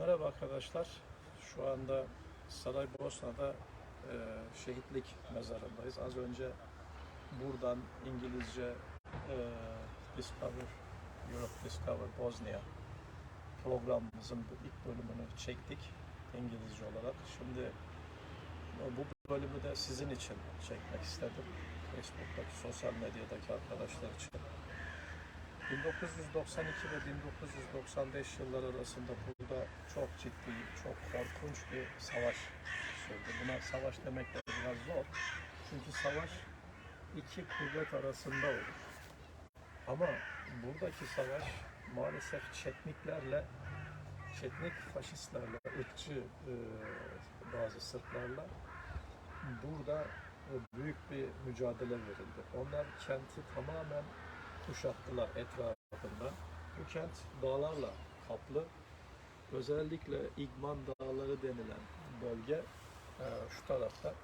Merhaba arkadaşlar. Şu anda Saraybosna'da e, şehitlik mezarındayız. Az önce buradan İngilizce e, Discover Europe Discover Bosnia programımızın ilk bölümünü çektik İngilizce olarak. Şimdi bu bölümü de sizin için çekmek istedim. Facebook'taki sosyal medyadaki arkadaşlar için. 1992 ve 1995 yılları arasında burada çok ciddi, çok korkunç bir savaş sürdü. Buna savaş demek de biraz zor. Çünkü savaş iki kuvvet arasında olur. Ama buradaki savaş maalesef Çetniklerle, Çetnik faşistlerle, ırkçı e, bazı Sırplarla burada e, büyük bir mücadele verildi. Onlar kenti tamamen kuşattılar etrafından. Bu kent dağlarla kaplı. Özellikle İgman Dağları denilen bölge e, şu tarafta.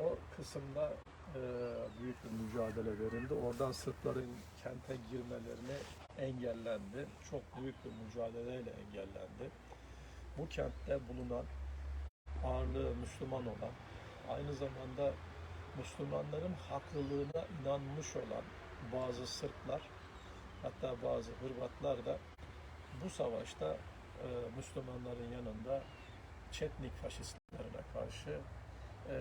O kısımda e, büyük bir mücadele verildi. Oradan Sırpların kente girmelerini engellendi. Çok büyük bir mücadeleyle engellendi. Bu kentte bulunan ağırlığı Müslüman olan, aynı zamanda Müslümanların haklılığına inanmış olan bazı Sırplar hatta bazı Hırvatlar da bu savaşta e, Müslümanların yanında Çetnik faşistlerine karşı e,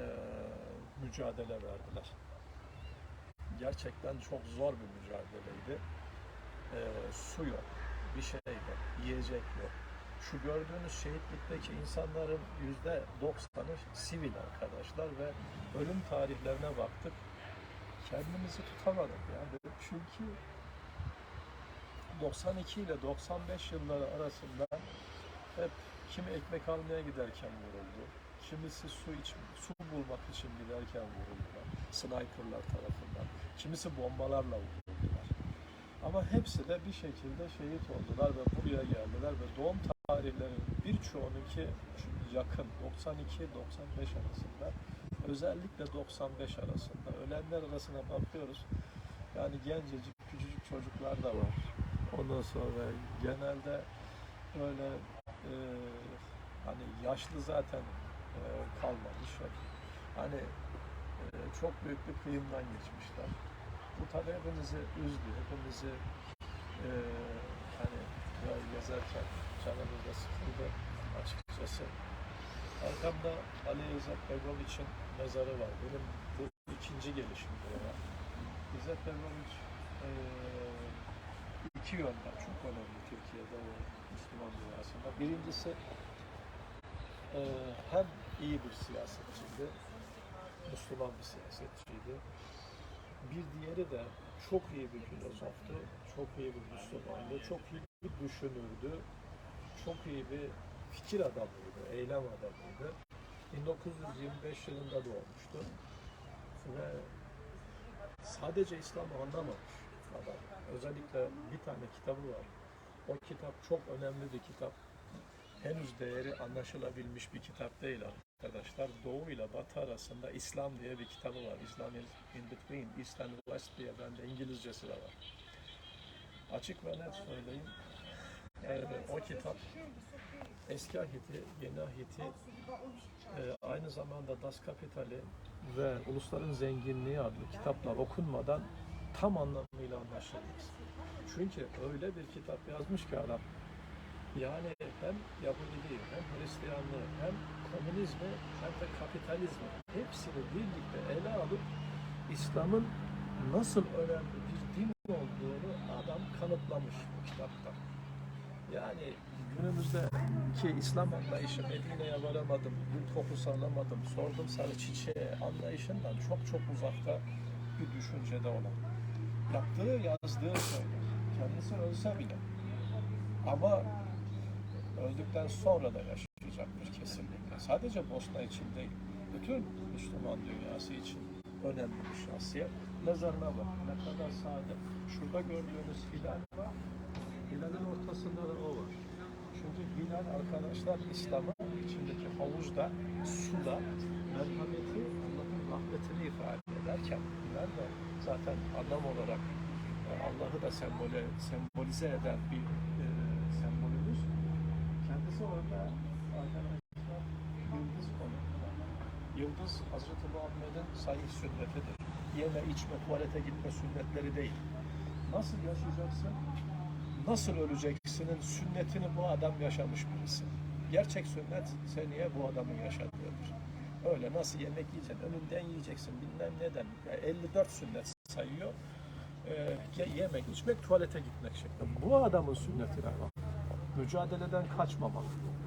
mücadele verdiler. Gerçekten çok zor bir mücadeleydi. E, su yok, bir şey yok, yiyecek yok. Şu gördüğünüz şehitlikteki insanların yüzde doksanı sivil arkadaşlar ve ölüm tarihlerine baktık kendimizi tutamadık yani. Çünkü 92 ile 95 yılları arasında hep kimi ekmek almaya giderken vuruldu. Kimisi su iç, su bulmak için giderken vuruldular. Sniperlar tarafından. Kimisi bombalarla vuruldular. Ama hepsi de bir şekilde şehit oldular ve buraya geldiler ve doğum tarihlerinin birçoğununki yakın 92-95 arasında özellikle 95 arasında ölenler arasına bakıyoruz. Yani gencecik küçücük çocuklar da var. Ondan sonra genelde böyle e, hani yaşlı zaten e, kalmamış. Hani e, çok büyük bir kıyımdan geçmişler. Bu tabii hepimizi üzdü. Hepimizi e, hani yol gezerken canımız da sıkıldı açıkçası. Arkamda Ali İzzet Begoviç'in mezarı var. Benim bu ikinci gelişim buraya. İzzet Begoviç eee iki yönden çok önemli Türkiye'de ve Müslüman dünyasında. Birincisi eee, hem iyi bir siyasetçiydi, Müslüman bir siyasetçiydi. Bir diğeri de çok iyi bir filozoftu, çok iyi bir Müslümandı, çok iyi bir düşünürdü, çok iyi bir fikir adamıydı, eylem adamıydı. 1925 yılında doğmuştu ve sadece İslam'ı anlamamış adam. Özellikle bir tane kitabı var. O kitap çok önemli bir kitap. Henüz değeri anlaşılabilmiş bir kitap değil arkadaşlar. Doğu ile Batı arasında İslam diye bir kitabı var. İslam is in between, East and West diye bende İngilizcesi de var. Açık ve net söyleyeyim. Ee, o kitap Eski Ahit'i, Yeni Ahit'i, e, aynı zamanda Das Kapital'i ve Ulusların Zenginliği adlı kitaplar okunmadan tam anlamıyla anlaşılmaz. Çünkü öyle bir kitap yazmış ki adam, yani hem Yahudiliği, hem Hristiyanlığı, hem komünizmi, hem de kapitalizmi hepsini birlikte ele alıp İslam'ın nasıl önemli bir din olduğunu adam kanıtlamış bu kitapta. Yani günümüzde ki İslam anlayışı Medine'ye varamadım, bir kokusu alamadım, sordum sarı çiçeğe anlayışından çok çok uzakta bir düşüncede olan. Yaptığı, yazdığı söyler. Kendisi ölse bile. Ama öldükten sonra da yaşayacaktır kesinlikle. Sadece Bosna için değil, bütün Müslüman dünyası için önemli bir şahsiyet. Mezarına bak, ne kadar sade. Şurada gördüğünüz hilal var, hilalin ortasında da o var. Çünkü hilal arkadaşlar İslam'ın içindeki havuzda, suda merhameti, Allah'ın rahmetini ifade ederken hilal de zaten anlam olarak e, Allah'ı da sembole, sembolize eden bir e, sembolümüz. Kendisi o Şöyle arkadaşlar yıldız konumunda. Yıldız Hazreti Muhammed'in sayı sünnetidir. Yeme, içme, tuvalete gitme sünnetleri değil. Nasıl yaşayacaksın? Nasıl öleceksinin sünnetini bu adam yaşamış birisi. Gerçek sünnet seneye bu adamın yaşadığıdır. Öyle nasıl yemek yiyeceksin, önünden yiyeceksin bilmem neden. Yani 54 sünnet sayıyor. Ye- yemek, içmek, tuvalete gitmek şeklinde. Bu adamın sünnetine bak. Mücadeleden kaçmamak.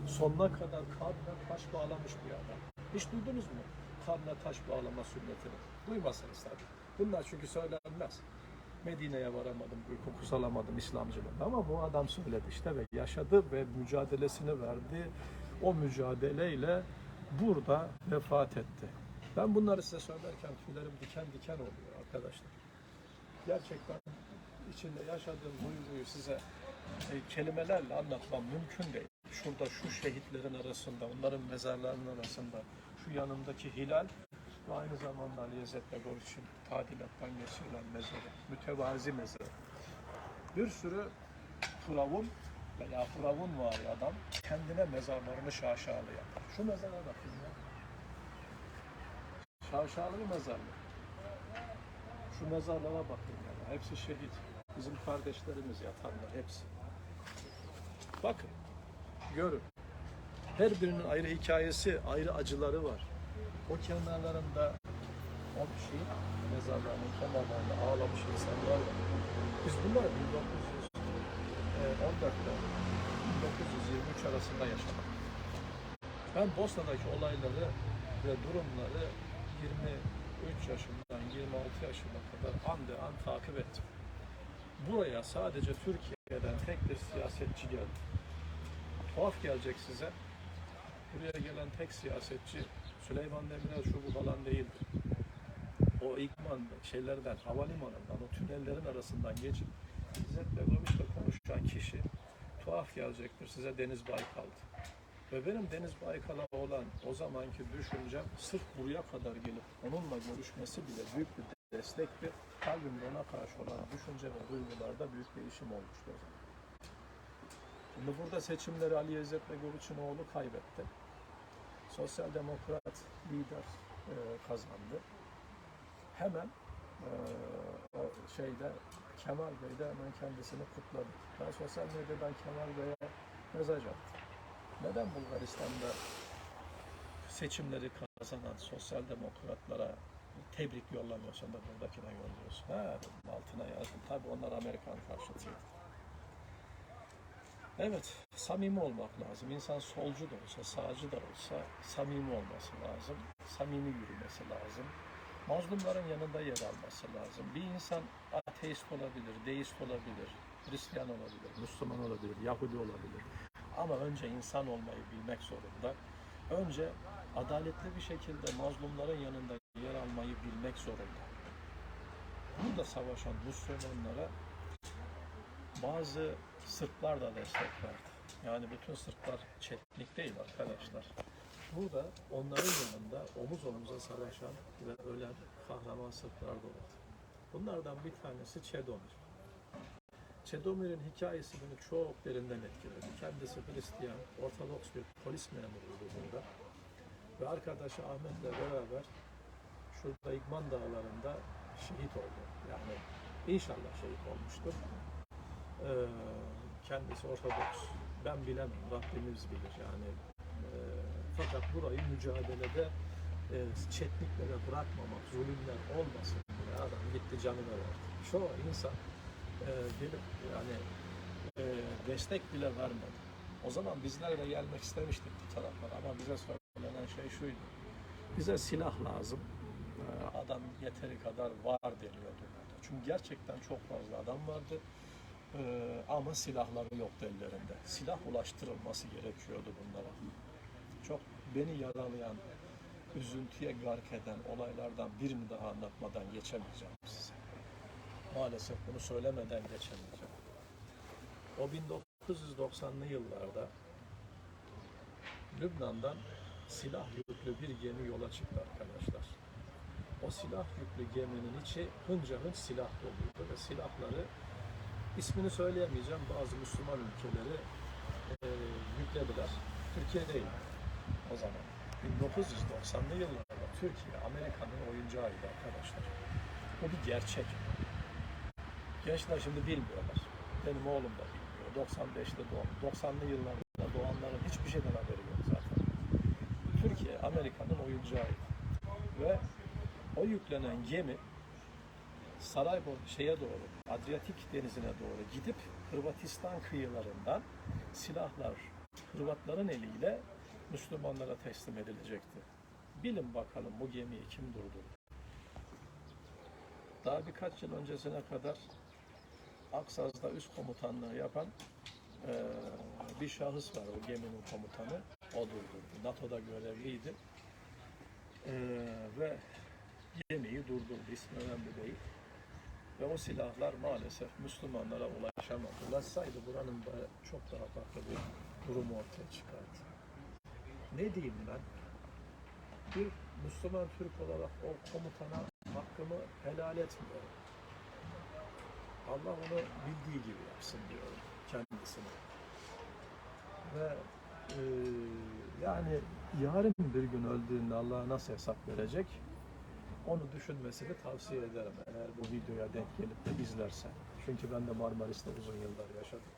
Sonuna kadar karnına taş bağlamış bir adam. Hiç duydunuz mu? Karnına taş bağlama sünnetini. Duymasanız tabii. Bunlar çünkü söylenmez. Medine'ye varamadım, uyku kusalamadım İslamcılığında. Ama bu adam söyledi işte ve yaşadı ve mücadelesini verdi. O mücadeleyle burada vefat etti. Ben bunları size söylerken tüylerim diken diken oluyor arkadaşlar. Gerçekten içinde yaşadığım duyguyu size e, kelimelerle anlatmam mümkün değil. Şurada şu şehitlerin arasında, onların mezarlarının arasında şu yanımdaki hilal ve aynı zamanda Ali İzzet Begoviç'in tadilattan geçirilen mezarı, mütevazi mezarı. Bir sürü firavun veya firavun var adam kendine mezarlarını şaşalı yapar. Şu mezara bakın ya. Şaşalı bir mezarlık. Şu mezarlara bakın ya. Hepsi şehit. Bizim kardeşlerimiz yatanlar hepsi. Bakın, görün. Her birinin ayrı hikayesi, ayrı acıları var. O kenarlarında o şey, mezarlarının kenarlarında ağlamış insanlar var. Biz bunları 1914'te 1923 arasında yaşadık. Ben Bosna'daki olayları ve durumları 23 yaşından 26 yaşına kadar an be an takip ettim. Buraya sadece Türkiye'den tek bir siyasetçi geldi. Tuhaf gelecek size. Buraya gelen tek siyasetçi Süleyman Demirel şu bu falan değildi. O İkman şeylerden, havalimanından, o tünellerin arasından geçip İzzet Begoviç'le konuşan kişi tuhaf gelecektir size Deniz Baykal'dı. Ve benim Deniz Baykal'a olan o zamanki düşüncem sırf buraya kadar gelip onunla görüşmesi bile büyük bir destektir. Kalbimde ona karşı olan düşünce ve duygularda büyük değişim olmuştu. Şimdi burada seçimleri Ali İzzet Begoviç'in oğlu kaybetti. Sosyal Demokrat lider e, kazandı. Hemen şeyde Kemal Bey de hemen kendisini kutladı. Ben sosyal medyadan Kemal Bey'e mesaj attım. Neden Bulgaristan'da seçimleri kazanan sosyal demokratlara tebrik yollamıyorsun da buradakine yolluyorsun? Ha altına yazdım. Tabii onlar Amerikan karşıtıydı. Evet, samimi olmak lazım. İnsan solcu da olsa, sağcı da olsa samimi olması lazım. Samimi yürümesi lazım. Mazlumların yanında yer alması lazım. Bir insan ateist olabilir, deist olabilir, Hristiyan olabilir, Müslüman olabilir, Yahudi olabilir. Ama önce insan olmayı bilmek zorunda. Önce adaletli bir şekilde mazlumların yanında yer almayı bilmek zorunda. Burada savaşan Müslümanlara bazı Sırplar da destek verdi. Yani bütün Sırplar çetnik değil arkadaşlar. Burada onların yanında omuz omuza savaşan ve ölen kahraman Sırplar da oldu. Bunlardan bir tanesi Çedomir. Çedomir'in hikayesi beni çok derinden etkiledi. Kendisi Hristiyan, Ortodoks bir polis memuruydu burada. Ve arkadaşı Ahmet'le beraber şurada İgman Dağları'nda şehit oldu. Yani inşallah şehit olmuştur. Ee, kendisi Ortodoks. Ben bilemem, Rabbimiz bilir yani. Fakat burayı mücadelede e, çetniklere bırakmamak, zulümler olmasın diye adam gitti canını verdi. Çoğu insan e, gelip yani e, destek bile vermedi. O zaman bizler de gelmek istemiştik bu taraflara ama bize söylenen şey şuydu. Bize silah lazım. Ee, Adam yeteri kadar var deniyordu. Çünkü gerçekten çok fazla adam vardı. Ee, ama silahları yoktu ellerinde. Silah ulaştırılması gerekiyordu bunlara. Beni yaralayan, üzüntüye gark eden olaylardan birini daha anlatmadan geçemeyeceğim size. Maalesef bunu söylemeden geçemeyeceğim. O 1990'lı yıllarda Lübnan'dan silah yüklü bir gemi yola çıktı arkadaşlar. O silah yüklü geminin içi hınca hınç silah doluydu ve silahları ismini söyleyemeyeceğim bazı Müslüman ülkeleri e, yüklediler. Türkiye değil o zaman. 1990'lı yıllarda Türkiye Amerika'nın oyuncağıydı arkadaşlar. Bu bir gerçek. Gençler şimdi bilmiyorlar. Benim oğlum da bilmiyor. 95'te doğum. 90'lı yıllarda doğanların hiçbir şeyden haberi yok zaten. Türkiye Amerika'nın oyuncağıydı. Ve o yüklenen gemi Saraybol şeye doğru, Adriyatik denizine doğru gidip Hırvatistan kıyılarından silahlar Hırvatların eliyle Müslümanlara teslim edilecekti. Bilin bakalım bu gemiyi kim durdurdu? Daha birkaç yıl öncesine kadar Aksaz'da üst komutanlığı yapan eee, bir şahıs var o geminin komutanı. O durdurdu. NATO'da görevliydi. Eee, ve gemiyi durdurdu. İsmi önemli değil. Ve o silahlar maalesef Müslümanlara ulaşamadı. Ulaşsaydı buranın çok daha farklı bir durumu ortaya çıkardı. Ne diyeyim ben? Bir Müslüman Türk olarak o komutana hakkımı helal etmiyorum. Allah onu bildiği gibi yapsın diyorum kendisine. Ve eee, yani yarın bir gün öldüğünde Allah'a nasıl hesap verecek? Onu düşünmesini tavsiye ederim eğer bu videoya denk gelip de izlerse. Çünkü ben de Marmaris'te uzun yıllar yaşadım.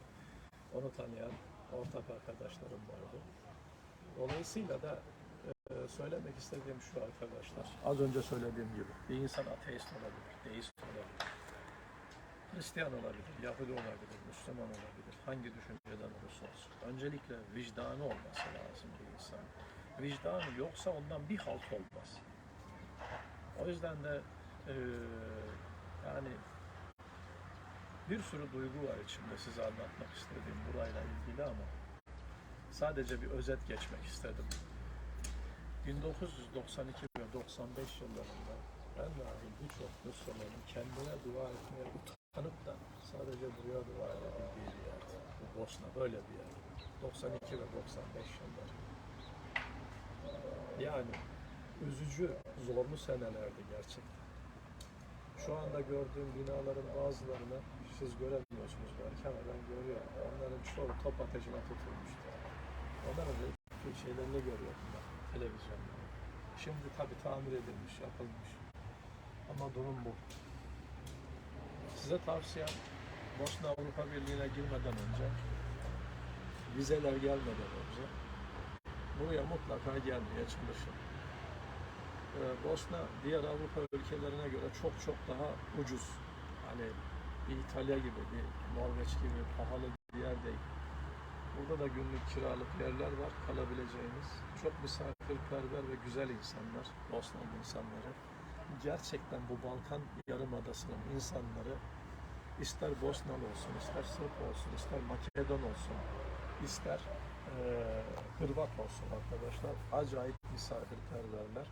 Onu tanıyan ortak arkadaşlarım vardı. Dolayısıyla da e, söylemek istediğim şu arkadaşlar. Az önce söylediğim gibi bir insan ateist olabilir, deist olabilir. Hristiyan olabilir, Yahudi olabilir, Müslüman olabilir. Hangi düşünceden olursa olsun. Öncelikle vicdanı olması lazım bir insan. Vicdanı yoksa ondan bir halt olmaz. O yüzden de eee, yani bir sürü duygu var içimde size anlatmak istediğim burayla ilgili ama sadece bir özet geçmek istedim. 1992 ve 95 yıllarında ben dahil birçok Müslümanın kendine dua etmeye utanıp da sadece buraya dua edebildiği bir yerdi. Bu Bosna böyle bir yer. 92 ve 95 yılları. Yani üzücü, zorlu senelerdi gerçekten. Şu anda gördüğüm binaların bazılarını siz göremiyorsunuz belki ama ben görüyorum. Onların çoğu top ateşine tutulmuştu. Onların da şeylerini görüyorum ben televizyonda. Şimdi tabii tamir edilmiş, yapılmış. Ama durum bu. Size tavsiyem Bosna Avrupa Birliği'ne girmeden önce vizeler gelmeden önce buraya mutlaka gelmeye çalışın. Ee, Bosna diğer Avrupa ülkelerine göre çok çok daha ucuz. Hani bir İtalya gibi, bir Norveç gibi pahalı bir yer değil. Burada da günlük kiralık yerler var kalabileceğiniz. Çok misafirperver ve güzel insanlar, Bosnalı insanları. Gerçekten bu Balkan Yarımadası'nın insanları ister Bosnalı olsun, ister Sırp olsun, ister Makedon olsun, ister eee Hırvat olsun arkadaşlar. Acayip misafirperverler,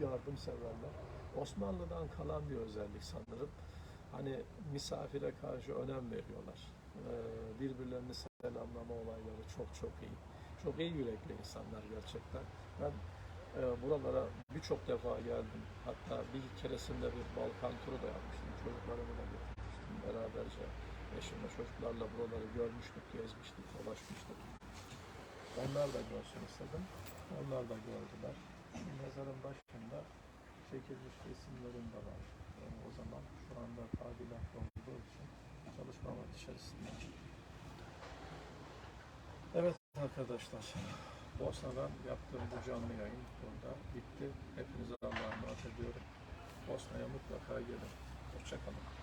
yardımseverler. Osmanlı'dan kalan bir özellik sanırım. Hani misafire karşı önem veriyorlar. Eee, birbirlerini selamlama olayları çok çok iyi. Çok iyi yürekli insanlar gerçekten. Ben eee, buralara birçok defa geldim. Hatta bir keresinde bir Balkan turu da yapmıştım. Çocuklarımı da getirmiştim. Beraberce eşimle çocuklarla buraları görmüştük, gezmiştik, dolaşmıştık. Onlar da görsün istedim. Onlar da gördüler. Mezarın başında çekilmiş resimlerim de var. Yani o zaman şu anda tadilat olduğu için çalışma var içerisinde. Arkadaşlar. Bosna'dan yaptığım bu canlı yayın burada bitti. Hepinize Allah'a emanet ediyorum. Bosna'ya mutlaka gelin. Hoşçakalın.